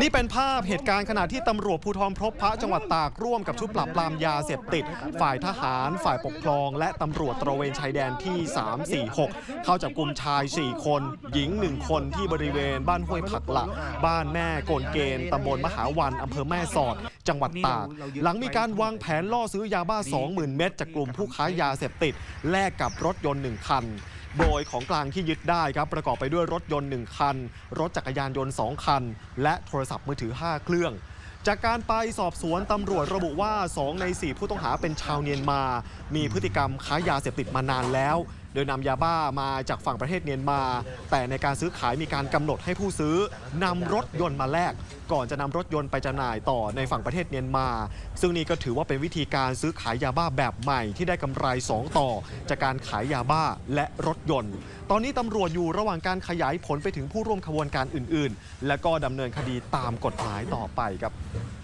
นี่เป็นภาพเหตุการณ์ขณะที่ตำรวจภูธรพบพระจังหวัดตากร่วมกับชุดปราบปรามยาเสพติด ฝ่ายทหาร ฝ่ายปกครอง และตำรวจตระเวนชายแดนที่ 346 เข้าจับกลุ่มชาย 4 คน หญิง 1 คนที่บริเวณบ้านห้วยผักหละบ้านแม่โกนเกณฑ์ตำบลมหาวันอำเภอแม่สอด จังหวัดตาก หลังมีการวางแผนล่อซื้อยาบ้า 20,000 เม็ดจากกลุ่มผู้ค้ายาเสพติดแลกกับรถยนต์ 1 คัน โดยของกลางที่ยึดได้ครับประกอบไปด้วยรถยนต์ 1 คัน รถจักรยานยนต์ 2 คัน และโทรศัพท์มือถือ 5 เครื่องจากการไปสอบสวนตำรวจระบุว่า 2 ใน 4 ผู้ต้องหาเป็นชาวเมียนมา มีพฤติกรรมค้ายาเสพติดมานานแล้วโดยนำยาบ้ามาจากฝั่งประเทศเมียนมา แต่ในการซื้อขายมีการกำหนดให้ผู้ซื้อนำรถยนต์มาแลกก่อนจะนำรถยนต์ไปจำหน่ายต่อในฝั่งประเทศเมียนมา ซึ่งนี่ก็ถือว่าเป็นวิธีการซื้อขายยาบ้าแบบใหม่ที่ได้กำไร 2 ต่อ จากการขายยาบ้าและรถยนต์ ตอนนี้ตำรวจอยู่ระหว่างการขยายผลไปถึงผู้ร่วมขบวนการอื่น ๆ และก็ดำเนินคดีตามกฎหมายต่อไปครับ